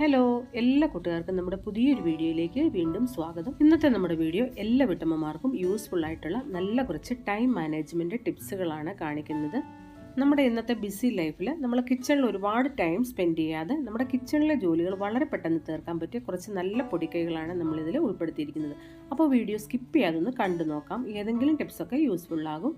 Hello എല്ലാ കൂട്ടുകാർക്കും നമ്മുടെ പുതിയൊരു വീഡിയോയിലേക്ക് വീണ്ടും സ്വാഗതം. ഇന്നത്തെ നമ്മുടെ വീഡിയോ എല്ലാ വീട്ടമ്മമാർക്കും യൂസ്ഫുൾ ആയിട്ടുള്ള നല്ല കുറച്ച് ടൈം മാനേജ്മെന്റ് ടിപ്സുകളാണ് കാണിക്കുന്നത്. നമ്മുടെ ഇന്നത്തെ ബിസി ലൈഫിൽ നമ്മൾ കിച്ചണിൽ ഒരുപാട് ടൈം സ്പെൻഡ് ചെയ്യാതെ നമ്മുടെ കിച്ചണിലെ ജോലികൾ വളരെ പെട്ടെന്ന് തീർക്കാൻ പറ്റിയ കുറച്ച് നല്ല പൊടിക്കൈകളാണ് നമ്മളിതിൽ ഉൾപ്പെടുത്തിയിരിക്കുന്നത്. അപ്പോൾ വീഡിയോ സ്കിപ്പ് ചെയ്യാതൊന്ന് കണ്ടു നോക്കാം. ഏതെങ്കിലും ടിപ്സൊക്കെ യൂസ്ഫുൾ ആകും.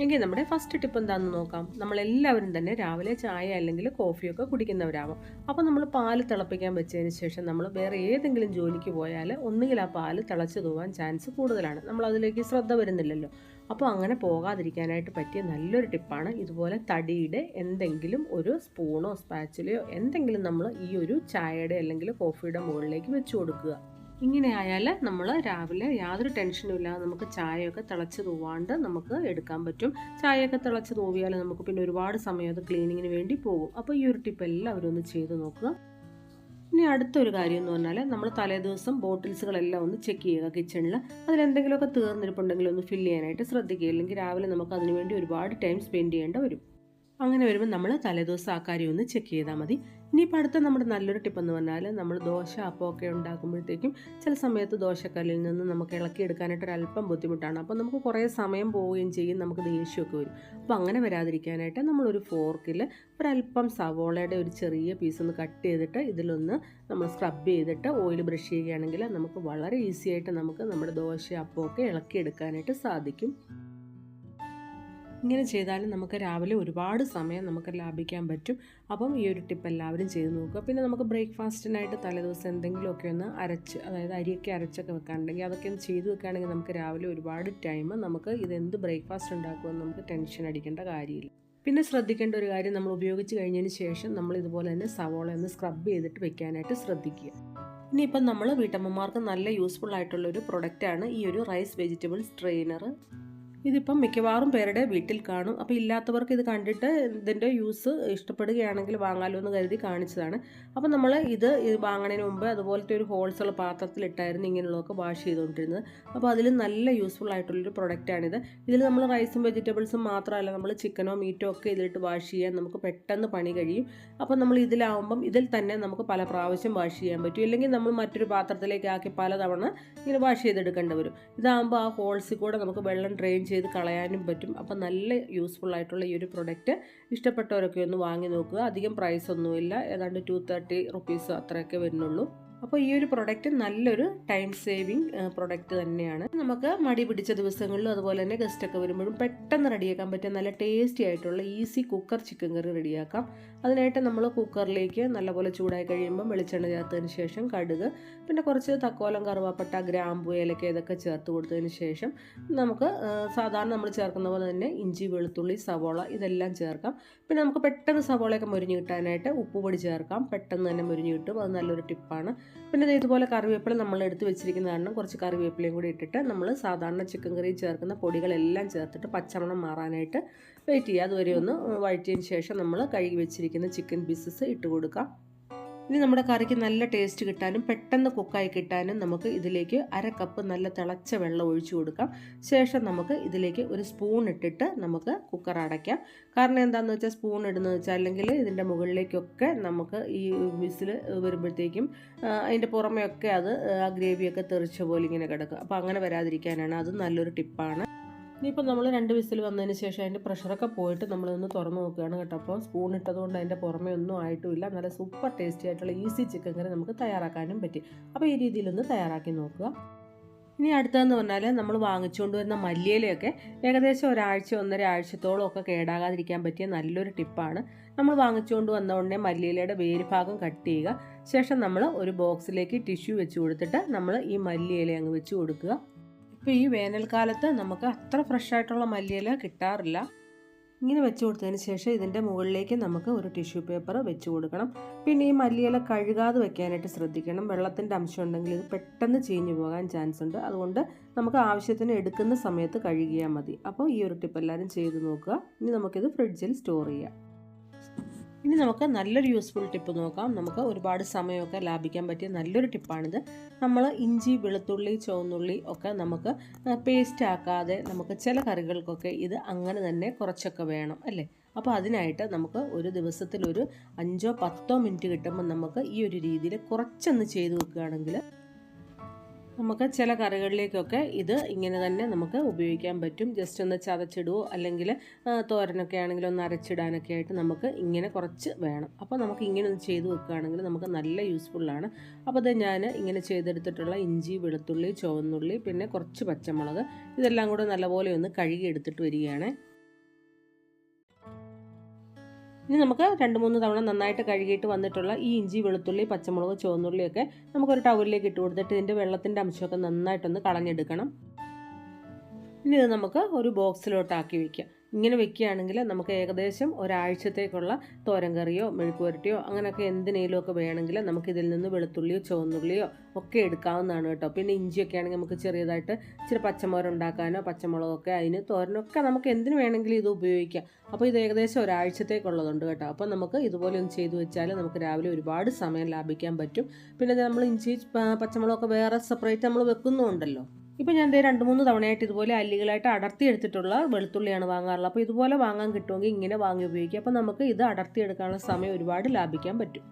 എങ്കിൽ നമ്മുടെ ഫസ്റ്റ് ടിപ്പ് എന്താണെന്ന് നോക്കാം. നമ്മളെല്ലാവരും തന്നെ രാവിലെ ചായ അല്ലെങ്കിൽ കോഫിയൊക്കെ കുടിക്കുന്നവരാകും അപ്പോൾ നമ്മൾ പാൽ തിളപ്പിക്കാൻ വെച്ചതിന് ശേഷം നമ്മൾ വേറെ ഏതെങ്കിലും ജോലിക്ക് പോയാൽ ഒന്നുകിൽ ആ പാൽ തിളച്ച് തൂവാൻ ചാൻസ് കൂടുതലാണ്. നമ്മൾ അതിലേക്ക് ശ്രദ്ധ വരുന്നില്ലല്ലോ. അപ്പോൾ അങ്ങനെ പോകാതിരിക്കാനായിട്ട് പറ്റിയ നല്ലൊരു ടിപ്പാണ് ഇതുപോലെ തടിയുടെ എന്തെങ്കിലും ഒരു സ്പൂണോ സ്പാച്ചിലയോ എന്തെങ്കിലും നമ്മൾ ഈ ഒരു ചായയുടെ അല്ലെങ്കിൽ കോഫിയുടെ മുകളിലേക്ക് വെച്ച് കൊടുക്കുക. ഇങ്ങനെ ആയാൽ നമ്മൾ രാവിലെ യാതൊരു ടെൻഷനും ഇല്ലാതെ നമുക്ക് ചായയൊക്കെ തിളച്ച് തൂവാണ്ട് നമുക്ക് എടുക്കാൻ പറ്റും. ചായയൊക്കെ തിളച്ച് തൂവിയാൽ നമുക്ക് പിന്നെ ഒരുപാട് സമയം അത് ക്ലീനിങ്ങിന് വേണ്ടി പോകും. അപ്പോൾ ഈ ഒരു ടിപ്പ് എല്ലാവരും ഒന്ന് ചെയ്ത് നോക്കുക. ഇനി അടുത്തൊരു കാര്യം എന്ന് പറഞ്ഞാൽ നമ്മൾ തലേദിവസം ബോട്ടിൽസുകളെല്ലാം ഒന്ന് ചെക്ക് ചെയ്യുക കിച്ചണിൽ അതിലെന്തെങ്കിലുമൊക്കെ തീർന്നിരിപ്പുണ്ടെങ്കിൽ ഒന്ന് ഫില്ല് ചെയ്യാനായിട്ട് ശ്രദ്ധിക്കുക. അല്ലെങ്കിൽ രാവിലെ നമുക്ക് അതിനുവേണ്ടി ഒരുപാട് ടൈം സ്പെൻഡ് ചെയ്യേണ്ട വരും. അങ്ങനെ വരുമ്പോൾ നമ്മൾ തലേദിവസം ആ കാര്യം ഒന്ന് ചെക്ക് ചെയ്താൽ മതി. ഇനിയിപ്പോൾ അടുത്ത നമ്മുടെ നല്ലൊരു ടിപ്പ് എന്ന് പറഞ്ഞാൽ നമ്മൾ ദോശ അപ്പമൊക്കെ ഉണ്ടാക്കുമ്പോഴത്തേക്കും ചില സമയത്ത് ദോശക്കല്ലിൽ നിന്ന് നമുക്ക് ഇളക്കിയെടുക്കാനായിട്ട് ഒരു അല്പം ബുദ്ധിമുട്ടാണ്. അപ്പോൾ നമുക്ക് കുറേ സമയം പോവുകയും ചെയ്യും നമുക്ക് ദേഷ്യമൊക്കെ വരും. അപ്പോൾ അങ്ങനെ വരാതിരിക്കാനായിട്ട് നമ്മളൊരു ഫോർക്കിൽ ഒരല്പം സവോളയുടെ ഒരു ചെറിയ പീസ് ഒന്ന് കട്ട് ചെയ്തിട്ട് ഇതിലൊന്ന് നമ്മൾ സ്ക്രബ് ചെയ്തിട്ട് ഓയിൽ ബ്രഷ് ചെയ്യുകയാണെങ്കിൽ നമുക്ക് വളരെ ഈസിയായിട്ട് നമുക്ക് നമ്മുടെ ദോശ അപ്പമൊക്കെ ഇളക്കിയെടുക്കാനായിട്ട് സാധിക്കും. ഇങ്ങനെ ചെയ്താലും നമുക്ക് രാവിലെ ഒരുപാട് സമയം നമുക്ക് ലാഭിക്കാൻ പറ്റും. അപ്പം ഈ ഒരു ടിപ്പ് എല്ലാവരും ചെയ്ത് നോക്കുക. പിന്നെ നമുക്ക് ബ്രേക്ക്ഫാസ്റ്റിനായിട്ട് തലേദിവസം എന്തെങ്കിലുമൊക്കെ ഒന്ന് അരച്ച് അതായത് അരിയൊക്കെ അരച്ചൊക്കെ വെക്കാനുണ്ടെങ്കിൽ അതൊക്കെ ഒന്ന് ചെയ്ത് വെക്കുകയാണെങ്കിൽ നമുക്ക് രാവിലെ ഒരുപാട് ടൈം നമുക്ക് ഇതെന്ത് ബ്രേക്ക്ഫാസ്റ്റ് ഉണ്ടാക്കുമെന്ന് നമുക്ക് ടെൻഷൻ അടിക്കേണ്ട കാര്യമില്ല. പിന്നെ ശ്രദ്ധിക്കേണ്ട ഒരു കാര്യം നമ്മൾ ഉപയോഗിച്ച് കഴിഞ്ഞതിന് ശേഷം നമ്മൾ ഇതുപോലെ തന്നെ സവോള ഒന്ന് സ്ക്രബ് ചെയ്തിട്ട് വെക്കാനായിട്ട് ശ്രദ്ധിക്കുക. ഇനിയിപ്പം നമ്മൾ വീട്ടമ്മമാർക്ക് നല്ല യൂസ്ഫുൾ ആയിട്ടുള്ള ഒരു പ്രൊഡക്റ്റാണ് ഈ ഒരു റൈസ് വെജിറ്റബിൾസ് ട്രെയിനർ ഇതിപ്പം മിക്കവാറും പേരുടെ വീട്ടിൽ കാണും. അപ്പോൾ ഇല്ലാത്തവർക്ക് ഇത് കണ്ടിട്ട് ഇതിന്റെ യൂസ് ഇഷ്ടപ്പെടുകയാണെങ്കിൽ വാങ്ങാലോ എന്ന് കരുതി കാണിച്ചതാണ്. അപ്പോൾ നമ്മൾ ഇത് ഇത് വാങ്ങണതിന് മുമ്പ് അതുപോലത്തെ ഒരു ഹോൾസുള്ള പാത്രത്തിലിട്ടായിരുന്നു ഇങ്ങനെയുള്ളതൊക്കെ വാഷ് ചെയ്തുകൊണ്ടിരുന്നത്. അപ്പോൾ അതിൽ നല്ല യൂസ്ഫുൾ ആയിട്ടുള്ളൊരു പ്രൊഡക്റ്റാണിത് ഇതിൽ നമ്മൾ റൈസും വെജിറ്റബിൾസും മാത്രമല്ല നമ്മൾ ചിക്കനോ മീറ്റോ ഒക്കെ ഇതിലിട്ട് വാഷ് ചെയ്യാൻ നമുക്ക് പെട്ടെന്ന് പണി കഴിയും. അപ്പോൾ നമ്മൾ ഇതിലാവുമ്പം ഇതിൽ തന്നെ നമുക്ക് പല പ്രാവശ്യം വാഷ് ചെയ്യാൻ പറ്റും. ഇല്ലെങ്കിൽ നമ്മൾ മറ്റൊരു പാത്രത്തിലേക്ക് ആക്കി പലതവണ ഇങ്ങനെ വാഷ് ചെയ്തെടുക്കേണ്ടി വരും. ഇതാകുമ്പോൾ ആ ഹോൾസിൽ കൂടെ നമുക്ക് വെള്ളം ഡ്രെയിൻ ചെയ്ത് കളയാനും പറ്റും. അപ്പം നല്ല യൂസ്ഫുൾ ആയിട്ടുള്ള ഈ ഒരു പ്രൊഡക്റ്റ് ഇഷ്ടപ്പെട്ടവരൊക്കെ ഒന്ന് വാങ്ങി നോക്കുക. അധികം പ്രൈസ് ഒന്നുമില്ല ഏതാണ്ട് ടു തേർട്ടി റുപ്പീസ് അത്രയൊക്കെ വരുന്നുള്ളൂ. അപ്പോൾ ഈ ഒരു പ്രൊഡക്റ്റ് നല്ലൊരു ടൈം സേവിങ് പ്രൊഡക്റ്റ് തന്നെയാണ്. നമുക്ക് മടി പിടിച്ച ദിവസങ്ങളിലും അതുപോലെ തന്നെ ഗസ്റ്റൊക്കെ വരുമ്പോഴും പെട്ടെന്ന് റെഡിയാക്കാൻ പറ്റിയ നല്ല ടേസ്റ്റി ആയിട്ടുള്ള ഈസി കുക്കർ ചിക്കൻ കറി റെഡിയാക്കാം അതിനായിട്ട് നമ്മൾ കുക്കറിലേക്ക് നല്ലപോലെ ചൂടായി കഴിയുമ്പോൾ വെളിച്ചെണ്ണ ചേർത്തതിന് ശേഷം കടുക് പിന്നെ കുറച്ച് തക്കോലം കറുവാപ്പട്ട ഗ്രാമ്പു ഏലക്ക ഇതൊക്കെ ചേർത്ത് കൊടുത്തതിന് ശേഷം നമുക്ക് സാധാരണ നമ്മൾ ചേർക്കുന്ന പോലെ തന്നെ ഇഞ്ചി വെളുത്തുള്ളി സവോള ഇതെല്ലാം ചേർക്കാം. പിന്നെ നമുക്ക് പെട്ടെന്ന് സവോളയൊക്കെ മുരിഞ്ഞ് കിട്ടാനായിട്ട് ഉപ്പുപൊടി ചേർക്കാം. പെട്ടെന്ന് തന്നെ മുരിഞ്ഞ് കിട്ടും. അത് നല്ലൊരു ടിപ്പാണ്. പിന്നെ ഇത് ഇതുപോലെ കറിവേപ്പില നമ്മൾ എടുത്ത് വെച്ചിരിക്കുന്ന കാരണം കുറച്ച് കറിവേപ്പിലയും കൂടി ഇട്ടിട്ട് നമ്മൾ സാധാരണ ചിക്കൻ കറി ചേർക്കുന്ന പൊടികളെല്ലാം ചേർത്തിട്ട് പച്ചമണം മാറാനായിട്ട് വെയിറ്റ് ചെയ്യുക. അതുവരെ ഒന്ന് വഴറ്റിയതിന് ശേഷം നമ്മൾ കഴുകി വെച്ചിരിക്കുന്ന ചിക്കൻ പീസസ് ഇട്ട് കൊടുക്കാം. ഇനി നമ്മുടെ കറിക്ക് നല്ല ടേസ്റ്റ് കിട്ടാനും പെട്ടെന്ന് കുക്കായി കിട്ടാനും നമുക്ക് ഇതിലേക്ക് അര കപ്പ് നല്ല തിളച്ച വെള്ളം ഒഴിച്ചു കൊടുക്കാം. ശേഷം നമുക്ക് ഇതിലേക്ക് ഒരു സ്പൂൺ ഇട്ടിട്ട് നമുക്ക് കുക്കർ അടയ്ക്കാം. കാരണം എന്താണെന്ന് വെച്ചാൽ സ്പൂൺ ഇടുന്നത് വെച്ചാൽ അല്ലെങ്കിൽ ഇതിന്റെ മുകളിലേക്കൊക്കെ നമുക്ക് ഈ വിസിൽ വരുമ്പോഴത്തേക്കും അതിന്റെ പുറമെയൊക്കെ അത് ആ ഗ്രേവിയൊക്കെ തെറിച്ച പോലെ ഇങ്ങനെ കിടക്കും. അപ്പോൾ അങ്ങനെ വരാതിരിക്കാനാണ്. അത് നല്ലൊരു ടിപ്പാണ് ഇനിയിപ്പോൾ നമ്മൾ രണ്ട് വിസിൽ വന്നതിന് ശേഷം അതിന്റെ പ്രഷറൊക്കെ പോയിട്ട് നമ്മളൊന്ന് തുറന്ന് നോക്കുകയാണ് കേട്ടോ. അപ്പോൾ സ്പൂൺ ഇട്ടതുകൊണ്ട് അതിന്റെ പുറമേ ഒന്നും ആയിട്ടുമില്ല. നല്ല സൂപ്പർ ടേസ്റ്റി ആയിട്ടുള്ള ഈസി ചിക്കൻ കറി നമുക്ക് തയ്യാറാക്കാനും പറ്റി. അപ്പോൾ ഈ രീതിയിലൊന്ന് തയ്യാറാക്കി നോക്കുക. ഇനി അടുത്തതെന്ന് പറഞ്ഞാൽ നമ്മൾ വാങ്ങിച്ചുകൊണ്ട് വരുന്ന മല്ലിയിലയൊക്കെ ഏകദേശം ഒരാഴ്ച ഒന്നര ആഴ്ചത്തോളം ഒക്കെ കേടാകാതിരിക്കാൻ പറ്റിയ നല്ലൊരു ടിപ്പാണ് നമ്മൾ വാങ്ങിച്ചുകൊണ്ട് വന്ന ഉടനെ മല്ലിയിലയുടെ വേര് ഭാഗം കട്ട് ചെയ്യുക. ശേഷം നമ്മൾ ഒരു ബോക്സിലേക്ക് ടിഷ്യൂ വെച്ച് കൊടുത്തിട്ട് നമ്മൾ ഈ മല്ലിയില അങ്ങ് വെച്ച് കൊടുക്കുക. ഇപ്പോൾ ഈ വേനൽക്കാലത്ത് നമുക്ക് അത്ര ഫ്രഷായിട്ടുള്ള മല്ലിയില കിട്ടാറില്ല. ഇങ്ങനെ വെച്ച് കൊടുത്തതിന് ശേഷം ഇതിന്റെ മുകളിലേക്ക് നമുക്ക് ഒരു ടിഷ്യൂ പേപ്പർ വെച്ച് കൊടുക്കണം. പിന്നെ ഈ മല്ലിയില കഴുകാതെ വെക്കാനായിട്ട് ശ്രദ്ധിക്കണം. വെള്ളത്തിന്റെ അംശം ഉണ്ടെങ്കിൽ ഇത് പെട്ടെന്ന് ചീഞ്ഞു പോകാൻ ചാൻസ് ഉണ്ട്. അതുകൊണ്ട് നമുക്ക് ആവശ്യത്തിന് എടുക്കുന്ന സമയത്ത് കഴുകിയാൽ മതി. അപ്പോൾ ഈ ഒരു ടിപ്പ് എല്ലാവരും ചെയ്ത് നോക്കുക. ഇനി നമുക്കിത് ഫ്രിഡ്ജിൽ സ്റ്റോർ ചെയ്യാം. ഇനി നമുക്ക് നല്ലൊരു യൂസ്ഫുൾ ടിപ്പ് നോക്കാം. നമുക്ക് ഒരുപാട് സമയമൊക്കെ ലാഭിക്കാൻ പറ്റിയ നല്ലൊരു ടിപ്പാണിത് നമ്മൾ ഇഞ്ചി വെളുത്തുള്ളി ചുവന്നുള്ളി ഒക്കെ നമുക്ക് പേസ്റ്റ് ആക്കാതെ നമുക്ക് ചില കറികൾക്കൊക്കെ ഇത് അങ്ങനെ തന്നെ കുറച്ചൊക്കെ വേണം അല്ലേ? അപ്പോൾ അതിനായിട്ട് നമുക്ക് ഒരു ദിവസത്തിൽ ഒരു അഞ്ചോ പത്തോ മിനിറ്റ് കിട്ടുമ്പോൾ നമുക്ക് ഈ ഒരു രീതിയിൽ കുറച്ചൊന്ന് ചെയ്ത് വെക്കുകയാണെങ്കിൽ നമുക്ക് ചില കറികളിലേക്കൊക്കെ ഇത് ഇങ്ങനെ തന്നെ നമുക്ക് ഉപയോഗിക്കാൻ പറ്റും. ജസ്റ്റ് ഒന്ന് ചതച്ചിടുവോ അല്ലെങ്കിൽ തോരനൊക്കെ ആണെങ്കിൽ ഒന്ന് അരച്ചിടാനൊക്കെ ആയിട്ട് നമുക്ക് ഇങ്ങനെ കുറച്ച് വേണം. അപ്പോൾ നമുക്ക് ഇങ്ങനെ ഒന്ന് ചെയ്ത് വെക്കുകയാണെങ്കിൽ നമുക്ക് നല്ല യൂസ്ഫുള്ളാണ് അപ്പോൾ അത് ഞാൻ ഇങ്ങനെ ചെയ്തെടുത്തിട്ടുള്ള ഇഞ്ചി വെളുത്തുള്ളി ചുവന്നുള്ളി പിന്നെ കുറച്ച് പച്ചമുളക് ഇതെല്ലാം കൂടെ നല്ലപോലെ ഒന്ന് കഴുകി എടുത്തിട്ട് വരികയാണ്. ഇനി നമുക്ക് രണ്ട് മൂന്ന് തവണ നന്നായിട്ട് കഴുകിയിട്ട് വന്നിട്ടുള്ള ഈ ഇഞ്ചി വെളുത്തുള്ളി പച്ചമുളക് ചുവന്നുള്ളിയൊക്കെ നമുക്കൊരു ടവലിലേക്ക് ഇട്ട് കൊടുത്തിട്ട് ഇതിന്റെ വെള്ളത്തിന്റെ അംശമൊക്കെ നന്നായിട്ടൊന്ന് കളഞ്ഞെടുക്കണം. ഇനി ഇത് നമുക്ക് ഒരു ബോക്സിലോട്ടാക്കി വയ്ക്കാം ഇങ്ങനെ വെക്കുകയാണെങ്കിൽ നമുക്ക് ഏകദേശം ഒരാഴ്ചത്തേക്കുള്ള തോരൻ കറിയോ മെഴുക്കുവരട്ടിയോ അങ്ങനെയൊക്കെ എന്തിനേലും ഒക്കെ വേണമെങ്കിൽ നമുക്ക് ഇതിൽ നിന്ന് വെളുത്തുള്ളിയോ ചുവന്നുള്ളിയോ ഒക്കെ എടുക്കാവുന്നതാണ് കേട്ടോ. പിന്നെ ഇഞ്ചിയൊക്കെ ആണെങ്കിൽ നമുക്ക് ചെറിയതായിട്ട് ഇച്ചിരി പച്ചമുളക് ഉണ്ടാക്കാനോ പച്ചമുളകൊക്കെ അതിന് തോരനൊക്കെ നമുക്ക് എന്തിനു വേണമെങ്കിലും ഇത് ഉപയോഗിക്കാം. അപ്പോൾ ഇത് ഏകദേശം ഒരാഴ്ചത്തേക്കുള്ളതുണ്ട് കേട്ടോ. അപ്പോൾ നമുക്ക് ഇതുപോലെ ഒന്ന് ചെയ്തു വെച്ചാൽ നമുക്ക് രാവിലെ ഒരുപാട് സമയം ലാഭിക്കാൻ പറ്റും. പിന്നെ നമ്മൾ ഇഞ്ചി പച്ചമുളകൊക്കെ വേറെ സെപ്പറേറ്റ് നമ്മൾ വെക്കുന്നുണ്ടല്ലോ ഇപ്പോൾ ഞാൻ ദേ രണ്ട് മൂന്ന് തവണയായിട്ട് ഇതുപോലെ അല്ലികളായിട്ട് അടർത്തി എടുത്തിട്ടുള്ള വെളുത്തുള്ളിയാണ് വാങ്ങാറുള്ളത്. അപ്പോൾ ഇതുപോലെ വാങ്ങാൻ കിട്ടുമെങ്കിൽ ഇങ്ങനെ വാങ്ങി ഉപയോഗിക്കുക. അപ്പോൾ നമുക്ക് ഇത് അടർത്തി എടുക്കാനുള്ള സമയം ഒരുപാട് ലാഭിക്കാൻ പറ്റും.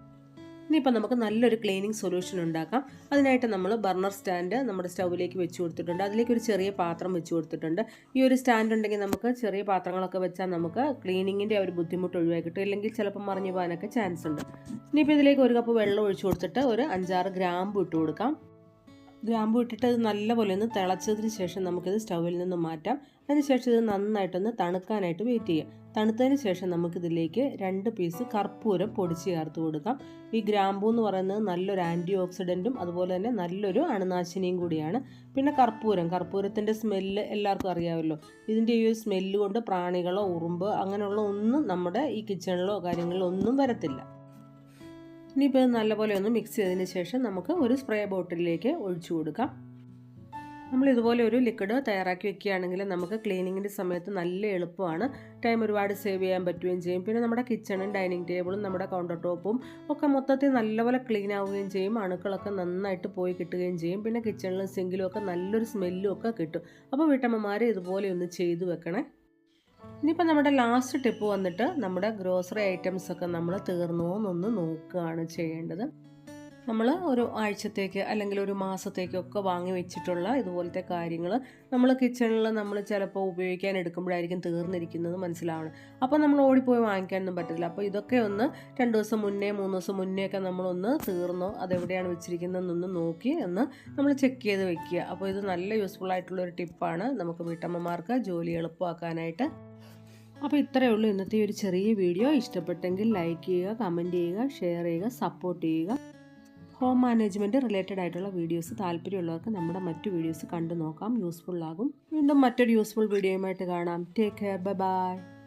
ഇനിയിപ്പോൾ നമുക്ക് നല്ലൊരു ക്ലീനിങ് സൊല്യൂഷൻ ഉണ്ടാക്കാം. അതിനായിട്ട് നമ്മൾ ബർണർ സ്റ്റാൻഡ് നമ്മുടെ സ്റ്റൗവിലേക്ക് വെച്ച് കൊടുത്തിട്ടുണ്ട്. അതിലേക്ക് ഒരു ചെറിയ പാത്രം വെച്ച് കൊടുത്തിട്ടുണ്ട്. ഈ ഒരു സ്റ്റാൻഡ് ഉണ്ടെങ്കിൽ നമുക്ക് ചെറിയ പാത്രങ്ങളൊക്കെ വെച്ചാൽ നമുക്ക് ക്ലീനിങ്ങിന്റെ ഒരു ബുദ്ധിമുട്ട് ഒഴിവാക്കി കിട്ടും. ഇല്ലെങ്കിൽ ചിലപ്പോൾ മറിഞ്ഞു പോകാനൊക്കെ ചാൻസ് ഉണ്ട്. ഇനിയിപ്പോൾ ഇതിലേക്ക് ഒരു കപ്പ് വെള്ളം ഒഴിച്ചു കൊടുത്തിട്ട് ഒരു അഞ്ചാറ് ഗ്രാമ്പ് ഇട്ട് കൊടുക്കാം. ഗ്രാമ്പു ഇട്ടിട്ട് അത് നല്ലപോലെ ഒന്ന് തിളച്ചതിന് ശേഷം നമുക്കിത് സ്റ്റൗവിൽ നിന്ന് മാറ്റാം. അതിനുശേഷം ഇത് നന്നായിട്ടൊന്ന് തണുക്കാനായിട്ട് വെയിറ്റ് ചെയ്യുക തണുത്തതിന് ശേഷം നമുക്കിതിലേക്ക് രണ്ട് പീസ് കർപ്പൂരം പൊടിച്ച് ചേർത്ത് കൊടുക്കാം. ഈ ഗ്രാമ്പു എന്ന് പറയുന്നത് നല്ലൊരു ആന്റി ഓക്സിഡന്റും അതുപോലെ തന്നെ നല്ലൊരു അണുനാശിനിയും കൂടിയാണ്. പിന്നെ കർപ്പൂരം. കർപ്പൂരത്തിന്റെ സ്മെല്ല് എല്ലാവർക്കും അറിയാമല്ലോ. ഇതിന്റെ ഈ ഒരു സ്മെല്ല് കൊണ്ട് പ്രാണികളോ ഉറുമ്പ് അങ്ങനെയുള്ള ഒന്നും നമ്മുടെ ഈ കിച്ചണിലോ കാര്യങ്ങളിലോ ഒന്നും വരത്തില്ല. ഇനിയിപ്പോൾ നല്ലപോലെ ഒന്ന് മിക്സ് ചെയ്തതിന് ശേഷം നമുക്ക് ഒരു സ്പ്രേ ബോട്ടിലേക്ക് ഒഴിച്ചു കൊടുക്കാം. നമ്മൾ ഇതുപോലെ ഒരു ലിക്വിഡ് തയ്യാറാക്കി വെക്കുകയാണെങ്കിൽ നമുക്ക് ക്ലീനിങ്ങിന്റെ സമയത്ത് നല്ല എളുപ്പമാണ്. ടൈം ഒരുപാട് സേവ് ചെയ്യാൻ പറ്റുകയും ചെയ്യും. പിന്നെ നമ്മുടെ കിച്ചണും ഡൈനിങ് ടേബിളും നമ്മുടെ കൗണ്ടർ ടോപ്പും ഒക്കെ മൊത്തത്തിൽ നല്ലപോലെ ക്ലീൻ ആവുകയും ചെയ്യും. അണുക്കളൊക്കെ നന്നായിട്ട് പോയി കിട്ടുകയും ചെയ്യും. പിന്നെ കിച്ചണിലും സിങ്കിലും ഒക്കെ നല്ലൊരു സ്മെല്ലും ഒക്കെ കിട്ടും. അപ്പോൾ വീട്ടമ്മമാരെ ഇതുപോലെ ഒന്ന് ചെയ്തു വെക്കണേ. ഇനിയിപ്പോൾ നമ്മുടെ ലാസ്റ്റ് ടിപ്പ് വന്നിട്ട് നമ്മുടെ ഗ്രോസറി ഐറ്റംസ് ഒക്കെ നമ്മൾ തീർന്നോ എന്നൊന്ന് നോക്കുകയാണ് ചെയ്യേണ്ടത്. നമ്മൾ ഒരു ആഴ്ചത്തേക്ക് അല്ലെങ്കിൽ ഒരു മാസത്തേക്കൊക്കെ വാങ്ങി വെച്ചിട്ടുള്ള ഇതുപോലത്തെ കാര്യങ്ങൾ നമ്മൾ കിച്ചണിൽ നമ്മൾ ചിലപ്പോൾ ഉപയോഗിക്കാൻ എടുക്കുമ്പോഴായിരിക്കും തീർന്നിരിക്കുന്നത് മനസ്സിലാവണം. അപ്പോൾ നമ്മൾ ഓടിപ്പോയി വാങ്ങിക്കാനൊന്നും പറ്റില്ല അപ്പോൾ ഇതൊക്കെ ഒന്ന് രണ്ട് ദിവസം മുന്നേ മൂന്ന് ദിവസം മുന്നേ ഒക്കെ നമ്മളൊന്ന് തീർന്നോ അതെവിടെയാണ് വെച്ചിരിക്കുന്നതെന്നൊന്ന് നോക്കി ഒന്ന് നമ്മൾ ചെക്ക് ചെയ്ത് വെക്കുക. അപ്പോൾ ഇത് നല്ല യൂസ്ഫുൾ ആയിട്ടുള്ളൊരു ടിപ്പാണ് നമുക്ക് വീട്ടമ്മമാർക്ക് ജോലി എളുപ്പമാക്കാനായിട്ട് അപ്പോൾ ഇത്രയേ ഉള്ളൂ ഇന്നത്തെ ഒരു ചെറിയ വീഡിയോ. ഇഷ്ടപ്പെട്ടെങ്കിൽ ലൈക്ക് ചെയ്യുക കമന്റ് ചെയ്യുക ഷെയർ ചെയ്യുക സപ്പോർട്ട് ചെയ്യുക. ഹോം മാനേജ്മെന്റ് റിലേറ്റഡ് ആയിട്ടുള്ള വീഡിയോസ് താല്പര്യമുള്ളവർക്ക് നമ്മുടെ മറ്റു വീഡിയോസ് കണ്ടു നോക്കാം. യൂസ്ഫുൾ ആകും. വീണ്ടും മറ്റൊരു യൂസ്ഫുൾ വീഡിയോയുമായിട്ട് കാണാം. Take care bye bye